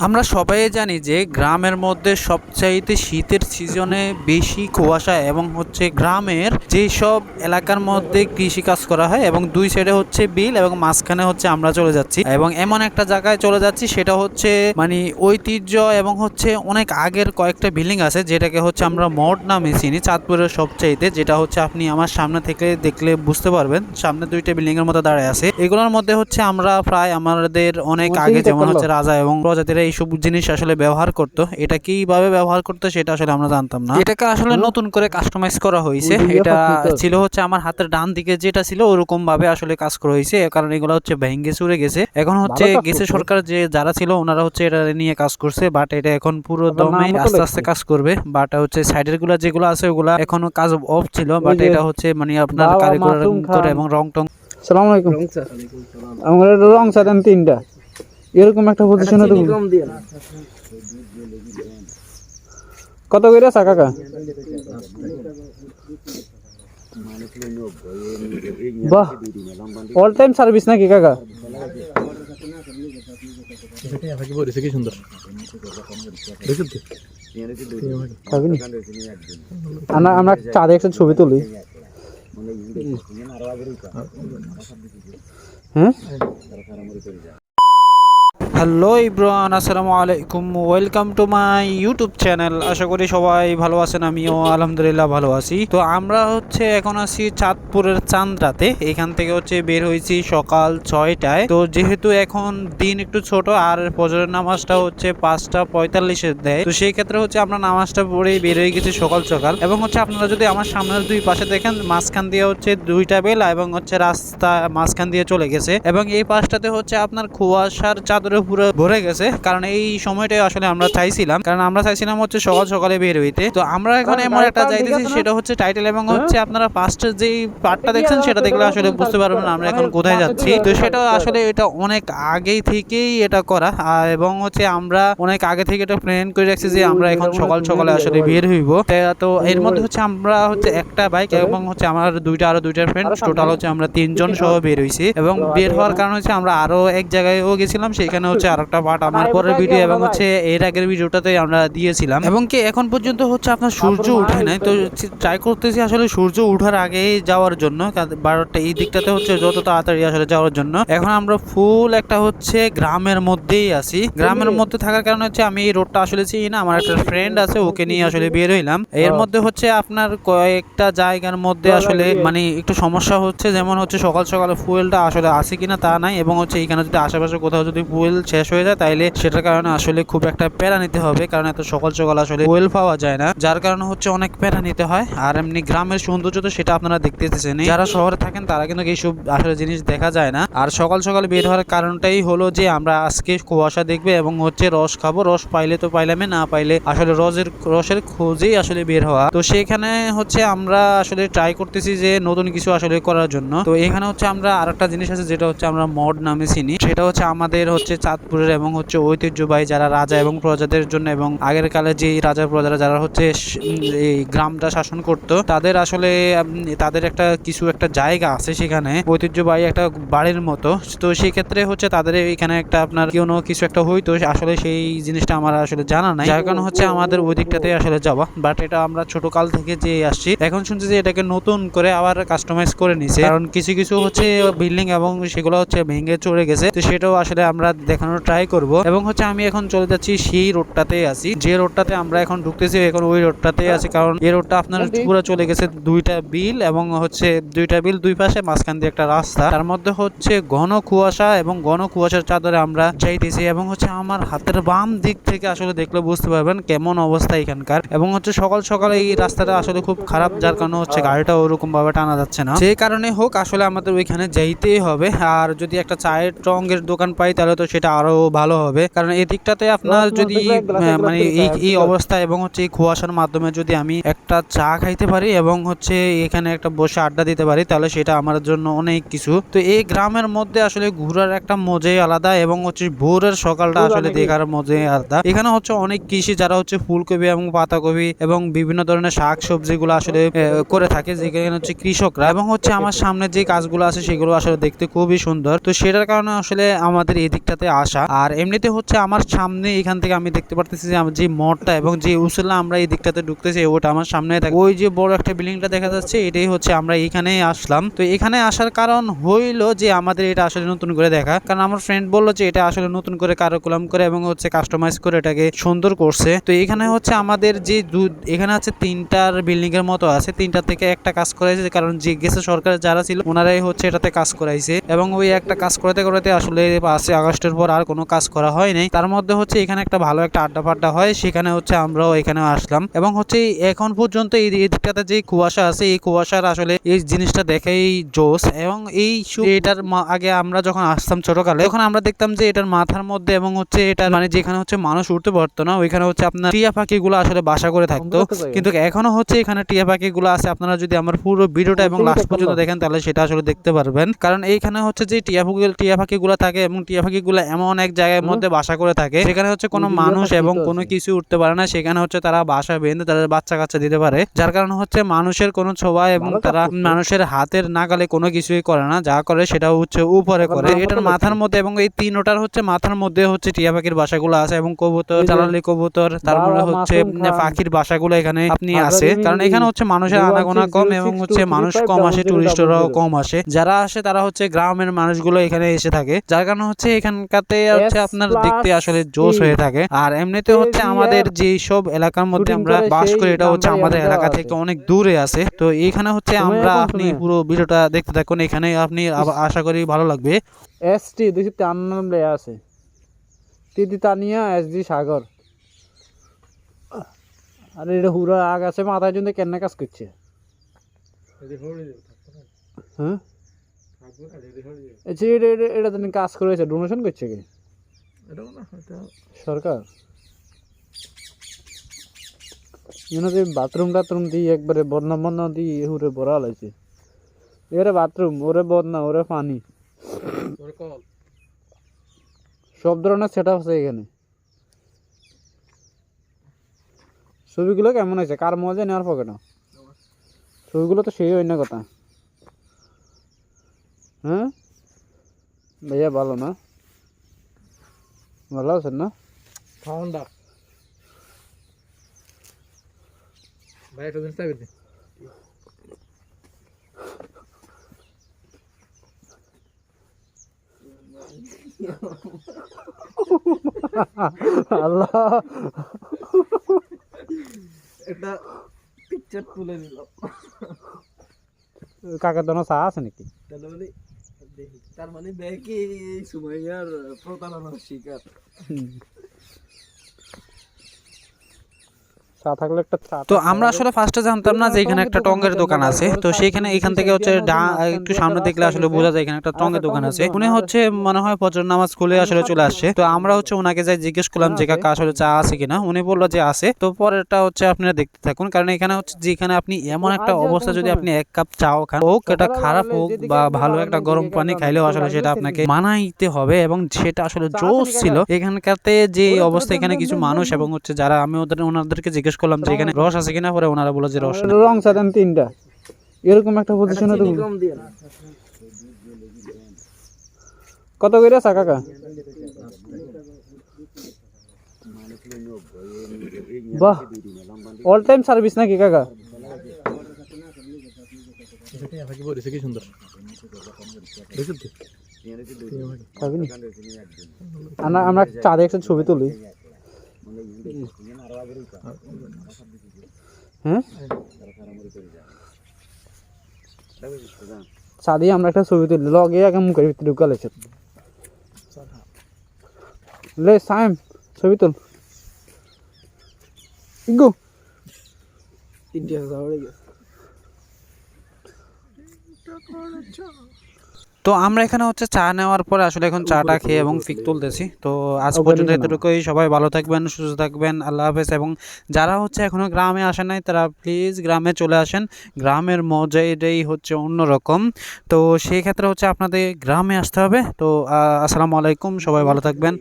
আমরা সবাই জানি যে গ্রামের মধ্যে সবচাইতে শীতের সিজনে বেশি কুয়াশা এবং হচ্ছে গ্রামের যেই সব এলাকার মধ্যে কৃষি কাজ করা হয় এবং দুই সাইডে হচ্ছে বিল এবং মাঝখানে হচ্ছে আমরা চলে যাচ্ছি এবং এমন একটা জায়গায় চলে যাচ্ছি সেটা হচ্ছে মানে ঐতিহ্য এবং হচ্ছে অনেক আগের কয়েকটা বিল্ডিং আছে যেটাকে হচ্ছে আমরা মঠ নামে চিনি চাঁদপুরের সবচাইতে যেটা হচ্ছে আপনি আমার সামনে থেকে দেখলে বুঝতে পারবেন। সামনে দুইটা বিল্ডিং এর মতো দাঁড়ায় আছে। এগুলোর মধ্যে হচ্ছে আমরা প্রায় আমাদের অনেক আগে যেমন হচ্ছে রাজা এবং প্রজাতিরা এইসব জিনিস আসলে ব্যবহার করতো এটা কীভাবে ব্যবহার করতো সেটা আসলে আমরা জানতাম না। এটাকে আসলে নতুন করে কাস্টমাইজ করা হয়েছে। এটা ছিল হচ্ছে আমার হাতের ডান দিকে যেটা ছিল ওরকম ভাবে আসলে কাজ করা হয়েছে। কারণ এগুলো হচ্ছে ভেঙ্গে চুরে গেছে। এখন হচ্ছে গেছে সরকার যে যারা ছিল ওনারা হচ্ছে এটা নিয়ে কাজ করছে। বাট এটা এখন পুরো দমে আস্তে আস্তে কাজ করবে। বাট হচ্ছে সাইডেরগুলা যেগুলো আছে ওগুলা এখনও কাজ অফ ছিল। বাট এটা হচ্ছে মানে আপনার কারিগর। এবং রং টং সালাম আলাইকুম। আমার রং সাদান তিনটা। এরকম একটা পজিশনে তুমি কত করে আছে কাকা? বাহ অল টাইম সার্ভিস নাকি কাকা? আমরা আমরা চাঁদে একটা ছবি তুলি। হ্যাঁ? হ্যালো ইব্রান, আসসালামু আলাইকুম। Welcome to my YouTube channel আশা করি সবাই ভালো আছেন, আমিও আলহামদুলিল্লাহ ভালো আছি। তো আমরা হচ্ছে এখন আছি চাঁদপুরের চান্দ্রাতে। এখান থেকে হচ্ছে বের হয়েছি সকাল ছয়টায়। তো যেহেতু এখন দিন একটু ছোট, আর ফজরের নামাজটা হচ্ছে পাঁচটা পঁয়তাল্লিশে দেয়। তো সেই ক্ষেত্রে হচ্ছে আমরা নামাজটা পড়েই বের হয়ে গেছি সকাল সকাল। এবং হচ্ছে আপনারা যদি আমার সামনের দুই পাশে দেখেন, মাঝখান দিয়ে হচ্ছে দুইটা বেলা এবং হচ্ছে রাস্তা মাঝখান দিয়ে চলে গেছে। এবং এই পাশটাতে হচ্ছে আপনার কুয়াশার চাদরে পুরো ভরে গেছে। কারণ এই সময়টাই আসলে আমরা চাইছিলাম। কারণ আমরা চাইছিলাম হচ্ছে সকাল সকালে বের হইতে। তো আমরা এখন এমন একটা যাইতেছি সেটা হচ্ছে টাইটেল এবং হচ্ছে আপনারা ফার্স্টের যেই পার্টটা দেখছেন সেটা দেখলে আসলে বুঝতে পারবেন আমরা এখন কোথায় যাচ্ছি। তো সেটা আসলে এটা অনেক আগেই থেকেই এটা করা। এবং হচ্ছে আমরা অনেক আগে থেকে এটা প্ল্যান করে রাখছি যে আমরা এখন সকাল সকালে আসলে বের হইব। তা- তো এর মধ্যে হচ্ছে আমরা হচ্ছে একটা বাইক এবং হচ্ছে আমার দুইটা আরও দুইটা ফ্রেন্ড টোটাল হচ্ছে আমরা তিনজন সহ বের হইছি। এবং বের হওয়ার কারণ হচ্ছে আমরা আরও এক জায়গায়ও গেছিলাম সেখানে হচ্ছে আরেকটা পার্ট আমার পরের ভিডিও এবং হচ্ছে এর আগের ভিডিওটাতে আমরা দিয়েছিলাম। এবং কি এখন পর্যন্ত হচ্ছে আপনার সূর্য উঠে নাই? তো ট্রাই করতেছি আসলে সূর্য উঠার আগেই যাওয়ার জন্য বারোটা এই দিকটাতে হচ্ছে যত তাড়াতাড়ি আসলে যাওয়ার জন্য। এখন আমরা ফুল একটা হচ্ছে গ্রামের মধ্যেই আছি। গ্রামের মধ্যে থাকার কারণে হচ্ছে আমি এই রোডটা আসলে চিনি না আমার একটা ফ্রেন্ড আছে ওকে নিয়ে আসলে বের হইলাম। এর মধ্যে হচ্ছে আপনার কয়েকটা জায়গার মধ্যে আসলে মানে একটু সমস্যা হচ্ছে যেমন হচ্ছে সকাল সকালে ফুয়েলটা আসলে আছে কিনা তা নাই এবং হচ্ছে এখানে যদি আশেপাশে কোথাও যদি ফুয়েল শেষ হয়ে যায়, তাইলে সেটার কারণে আসলে খুব একটা প্যারা নিতে হবে, কারণ এত সকাল সকাল আসলে ফুয়েল পাওয়া যায় না। যার কারণে হচ্ছে অনেক প্যারা নিতে হয়। আর এমনি গ্রামের সৌন্দর্য তো সেটা আপনারা দেখতেছেন যারা শহরে থাকেন, তারা কিন্তু এইসব আসলে জিনিস দেখা যায় না। আর সকাল সকাল বের হওয়ার কারণটাই হলো যে, আমরা আজকে কুয়াশা দেখবে এবং হচ্ছে রস খাব। রস পাইলে তো পাইলামে না পাইলে আসলে রসের রসের খোঁজেই আসলে বের হওয়া। তো সেখানে হচ্ছে আমরা আসলে ট্রাই করতেছি যে, নতুন কিছু আসলে করার জন্য। তো এখানে হচ্ছে আমরা আরেকটা জিনিস আছে, যেটা হচ্ছে আমরা মড নামে চিনি। সেটা হচ্ছে আমাদের হচ্ছে চাঁদপুরের এবং হচ্ছে ঐতিহ্যবাহী যারা রাজা এবং প্রজাদের জন্য এবং আগের কালে যে রাজা প্রজারা যারা হচ্ছে এই গ্রামটা শাসন করত, তাদের আসলে তাদের একটা কিছু একটা জায়গা আছে সেখানে, ঐতিহ্যবাহী একটা বাড়ির মতো। তো সেই ক্ষেত্রে হচ্ছে তাদের এখানে একটা আপনার কোনো কিছু একটা হইতো, আসলে সেই জিনিসটা আমার আসলে জানা নাই। যার কারণে হচ্ছে আমাদের ওই দিকটাতে আসলে যাওয়া। বাট এটা আমরা ছোট কাল থেকে যে আসছি। এখন শুনছি যে এটাকে নতুন করে আবার কাস্টমাইজ করে নিছে। কারণ কিছু কিছু হচ্ছে বিল্ডিং এবং সেগুলো হচ্ছে ভেঙে চড়ে গেছে। তো সেটাও আসলে আমরা দেখানোর ট্রাই করব। এবং হচ্ছে আমি এখন চলে যাচ্ছি সেই রোডটাতে আছি। যে রোডটাতে আমরা এখন ঢুকতেছি এখন ওই রোডটাতে আছি। কারণ এই রোডটা আপনার পুরো চলে গেছে দুইটা বিল এবং হচ্ছে দুইটা বিল দুই পাশে মাঝখান দিয়ে একটা রাস্তা। তার মধ্যে হচ্ছে ঘন কুয়াশা এবং ঘন কুয়াশার চাদরে আমরা যাইতেছি এবং হচ্ছে আমার হাতের বাম দিক থেকে আসলে দেখলে বুঝতে পারবেন কেমন অবস্থা এখানকার। এবং হচ্ছে সকাল সকাল এই রাস্তাটা আসলে খুব খারাপ যার কারণে হচ্ছে গাড়িটা ওরকম ভাবে টানা যাচ্ছে না। সেই কারণে হোক আসলে আমাদের ওইখানে যাইতেই হবে। আর যদি একটা চায়ের রঙের দোকান পাই তাহলে তো সেটা আরও ভালো হবে। কারণ এই দিকটাতে আপনার যদি মানে এই এই অবস্থা এবং হচ্ছে এই কুয়াশার মাধ্যমে যদি আমি একটা চা খাইতে পারি এবং হচ্ছে এখানে একটা বসে আড্ডা দিতে পারি তাহলে সেটা আমার জন্য অনেক কিছু। তো এই গ্রামের মধ্যে আসলে ঘোরার একটা মজাই আলাদা এবং হচ্ছে ভোরের সকালটা আসলে দেখার মজাই আলাদা। এখানে হচ্ছে অনেক কৃষি যারা হচ্ছে ফুলকপি এবং পাতাকপি এবং বিভিন্ন ধরনের শাক সবজিগুলো আসলে করে থাকে যেখানে হচ্ছে কৃষকরা এবং হচ্ছে আমার সামনে যে কাজগুলো আছে সেগুলো আসলে দেখতে খুবই সুন্দর। তো সেটার কারণে আসলে আমাদের এই দিকটাতে আসা আর এমনিতে হচ্ছে আমার সামনে এখান থেকে আমি দেখতে পারতেছি যে যে মঠটা এবং যে উসুল্লা আমরা এই দিকটাতে ঢুকতেছি ওটা আমার সামনে থাকে ওই যে বড় একটা বিল্ডিংটা দেখা যাচ্ছে, এটাই হচ্ছে আমরা এখানে আসলাম। তো এখানে আসার কারণ হইল যে আমাদের এটা আসলে নতুন করে দেখা। কারণ আমার ফ্রেন্ড বলল যে এটা আসলে নতুন করে কারুকুলাম করে এবং হচ্ছে কাস্টমাইজ করে এটাকে সুন্দর করছে। তো এখানে হচ্ছে আমাদের যে এখানে আছে তিনটার বিল্ডিং এর মতো আছে। তিনটা থেকে একটা কাজ করাইছে, কারণ যে গেছে সরকারের যারা ছিল, ওনারাই হচ্ছে এটাতে কাজ করাইছে। এবং ওই একটা কাজ করাতে করাতে আসলে পাঁচই আগস্টের পর আর কোনো কাজ করা হয় নাই। তার মধ্যে হচ্ছে এখানে একটা ভালো একটা আড্ডা ফাড্ডা হয় সেখানে হচ্ছে আমরাও এখানে আসলাম। এবং হচ্ছে এখন পর্যন্ত এই এই দিকটাতে যে কুয়াশা আছে এই কুয়াশার আসলে এই জিনিসটা দেখেই জোস এবং এই এটার আগে আমরা যখন আসতাম ছোটকালে তখন আমরা দেখতাম যে এটার মাথার মধ্যে এবং হচ্ছে এটা মানে যেখানে হচ্ছে মানুষ উঠতে পারতো না ওইখানে হচ্ছে আপনার টিয়া পাখিগুলো আসলে বাসা করে থাকতো। কিন্তু এখনও হচ্ছে এখানে টিয়া পাখিগুলো আছে। আপনারা যদি আমার পুরো ভিডিওটা এবং লাস্ট পর্যন্ত দেখেন তাহলে সেটা আসলে দেখতে পারবেন। কারণ এইখানে হচ্ছে যে টিয়া পাখি টিয়া পাখিগুলো থাকে এবং টিয়া পাখিগুলো এমন এক জায়গার মধ্যে বাসা করে থাকে। সেখানে হচ্ছে কোনো মানুষ এবং কোনো কিছু উঠতে পারে না। সেখানে হচ্ছে তারা বাসা বেঁধে তাদের বাচ্চা কাচ্চা দিতে পারে। যার কারণে হচ্ছে মানুষের কোনো ছোঁয়া এবং তারা মানুষের হাতের নাগালে কোনো কিছুই করে না। যা করে সেটা হচ্ছে উপরে করে। এটার মাথার মধ্যে এবং এই তিনোটার হচ্ছে মাথার মধ্যে হচ্ছে টিয়া পাখির বাসাগুলো আছে এবং কবুতর চালালি কবুতর তারপরে হচ্ছে পাখির বাসাগুলো এখানে আপনি আছে। কারণ এখানে হচ্ছে মানুষের আনাগোনা কম এবং হচ্ছে মানুষ কম আসে টুরিস্টরাও কম আসে। যারা আসে তারা হচ্ছে গ্রামের মানুষগুলো এখানে এসে থাকে। যার কারণে হচ্ছে এখানকাতে হচ্ছে আপনার দেখতে আসলে জোশ। হয়ে থাকে। আর এমনিতে হচ্ছে আমাদের যে সব এলাকার মধ্যে আমরা বাস করি এটা হচ্ছে আমাদের এলাকা থেকে অনেক দূরে আছে। তো এইখানে হচ্ছে আমরা আপনি পুরো ভিডিওটা দেখতে থাকুন। এখানে আপনি আশা করি ভালো লাগবে। এস টি দুইশো তিরানব্বই লেয়া আছে। তিতি তানিয়া এস জি সাগর। আরে এটা হুরা আগ আছে মাথায় জন্য কেন কাজ করছে। হ্যাঁ? এটা এটা- এটা তুমি কাজ করেছে ডোনেশন করছে কি? সরকার? যে বাথরুম টাথরুম দিয়ে একবারে বন্যা বন্যা দিয়ে হুরে ভরা লাগছে এরে বাথরুম ওরে বন্যা ওরে পানি। সব ধরনের সেট আছে এখানে। ছবিগুলো কেমন হয়েছে? কার মজা নেওয়ার পকেট? ছবিগুলো তো সেই অন্য কথা। হ্যাঁ ভাইয়া ভালো না ভালো আছেন না ঠান্ডা ভাই একটা জিনিস চাবি দে আল্লাহ একটা পিকচার তুলে নিলাম কাকার দোনো চা আছে নাকি তাহলে মানে দেখি তার মানে দেখি সুমাইয়ার প্রতারণার শিকার চা থাকলে একটা তো আমরা আসলে ফার্স্টে জানতাম না যে এখানে একটা টঙ্গের দোকান আছে। তো সেইখানে এখান থেকে হচ্ছে একটু সামনে দেখলে আসলে বোঝা যায় এখানে একটা টঙ্গের দোকান আছে। উনি হচ্ছে মনে হয় ফজর নামাজ খুলে আসলে চলে আসছে। তো আমরা হচ্ছে ওনাকে যাই জিজ্ঞেস করলাম যে কাকা আসলে চা আছে কিনা? উনি বলল যে আছে। তো পরেরটা হচ্ছে আপনারা দেখতে থাকুন। কারণ এখানে হচ্ছে যেখানে আপনি এমন একটা অবস্থা যদি আপনি এক কাপ চাও খান হোক এটা খারাপ হোক বা ভালো একটা গরম পানি খাইলেও আসলে সেটা আপনাকে মানাইতে হবে এবং সেটা আসলে জোশ ছিল। এখানকাতে যে অবস্থা এখানে কিছু মানুষ এবং হচ্ছে যারা আমি ওদের ওনাদেরকে জিজ্ঞেস করলাম যে এখানে রস আছে কিনা? পরে ওনারা বলে যে রস রং চা তিনটা। এরকম একটা পজিশনে তো দিয়ে না। কত করে চা কাকা? বাহ অল টাইম সার্ভিস নাকি কাকা? কি সুন্দর তো? আমরা আমরা চা দিয়ে ছবি তুলি। হ্যাঁ চা দিয়ে আমরা একটা ছবি তুলি লগে আগে মুখের ভিতরে ঢুকালেছে লে সাইম ছবি তুল ইগো তিনটে হাজার হয়ে গেছে তো আমরা এখানে হচ্ছে চা নেওয়ার পরে আসলে এখন চাটা খেয়ে এবং ফিক তুলতেছি। তো আজ পর্যন্ত? এতটুকুই। সবাই ভালো থাকবেন সুস্থ থাকবেন আল্লাহ হাফেজ। এবং যারা হচ্ছে এখনও গ্রামে আসেন নাই তারা প্লিজ গ্রামে চলে আসেন। গ্রামের মজা এটাই হচ্ছে অন্যরকম। তো সেই ক্ষেত্রে হচ্ছে আপনাদের গ্রামে আসতে হবে। তো আসসালামু আলাইকুম সবাই ভালো থাকবেন।